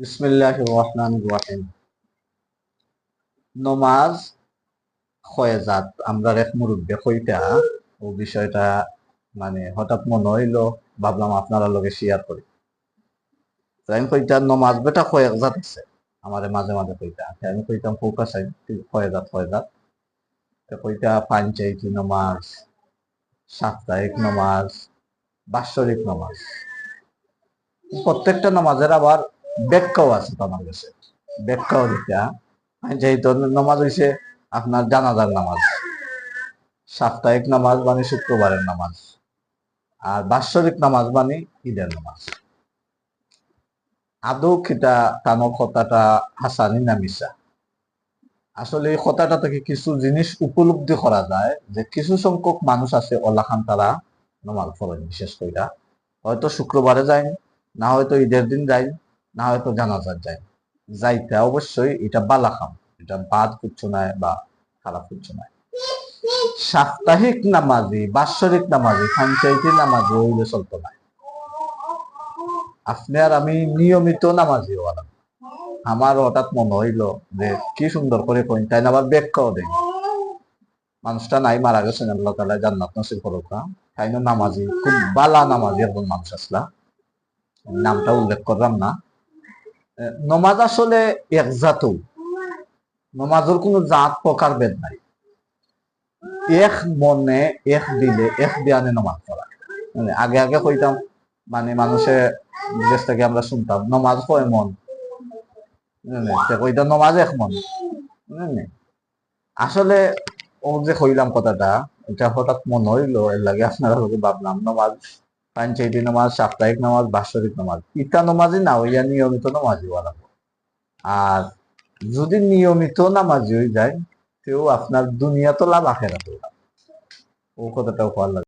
বিসমিল্লাহ রহমান রাহিম। নমাজ খয়েজাত, আমরা এক মুরব্বী কইটা ও বিষয়টা মানে হঠাৎ মনে হইল, ভাবলাম আপনারা লগে শেয়ার করি। আমি কইটা নমাজ বেটা খয়েজাত আছে। আমারে মাঝে মাঝে কইটা তো আমি কইতাম আই খয়েজাত খয়েজাত? তো কইটা পাঞ্চায়েতি নমাজ, সাপ্তাহিক নমাজ, বাৎসরিক নমাজ। প্রত্যেকটা নামাজের আবার ব্যাখ্যাও আছে আমার কাছে ব্যাখ্যাও দিতা যেহেতু নামাজ হইছে আপনার জানাজার নামাজ। সাপ্তাহিক নামাজ মানে শুক্রবারের নামাজ। আর বাৎসরিক নামাজ মানে ঈদের নামাজ। আদৌ খিতা কানো কথাটা হাসানি না মিশা আসলে এই কথাটা থেকে কিছু জিনিস উপলব্ধি করা যায় যে কিছু সংখ্যক মানুষ আছে, অলাখান তারা নামাজ পড়েন, বিশেষ কইরা। হয়তো শুক্রবারে যায় না হয়তো ঈদের দিন যাই না হয়তো জানাজার যায়। যাইতে অবশ্যই এটা বালা খাম এটা বাদ কিচ্ছু নাই বা খারাপ কিচ্ছু নাই। সাপ্তাহিক নামাজি, বাৎসরিক নামাজি, পঞ্চায়েতি নামাজি হইলে চলতো না। আপনি আর আমি নিয়মিত নামাজি হওয়ার আমার হঠাৎ মনে হইল যে কি সুন্দর করে কইন তাই আবার ব্যাখ্যাও দেয় মানুষটা নাই, মারা গেছেন আল্লাহ তালা জান্নাত নসিব করুক তাই না নামাজি, খুব বালা নামাজি একজন মানুষ আসলা। নামটা উল্লেখ করলাম না। নমাজ আসলে এক জাতও নমাজের কোনো জাত প্রকার বেদ নাই এক মনে এক দিলে এক দিয়ানে নমাজ পড়া মানে আগে আগে কইতাম মানে মানুষে বিদেশ থেকে আমরা শুনতাম, নমাজ কয় মন? তে কইতাম নমাজ এক মন বুঝলেন? আসলে ও যে কইলাম কথাটা, এটা হঠাৎ মনে হইল, এর লাগে আপনারা ভাবলাম, নমাজ পঞ্চায়েতি নামাজ, সাপ্তাহিক নামাজ, বাৎসরিক নামাজ। ইতা নামাজই না হইয়া নিয়মিত নামাজি বলা আর যদি নিয়মিত নামাজি হয়ে যায়, তেও আপনার দুনিয়া তো লাভ আখেরা তো ও কথাটাও ভালো লাগে?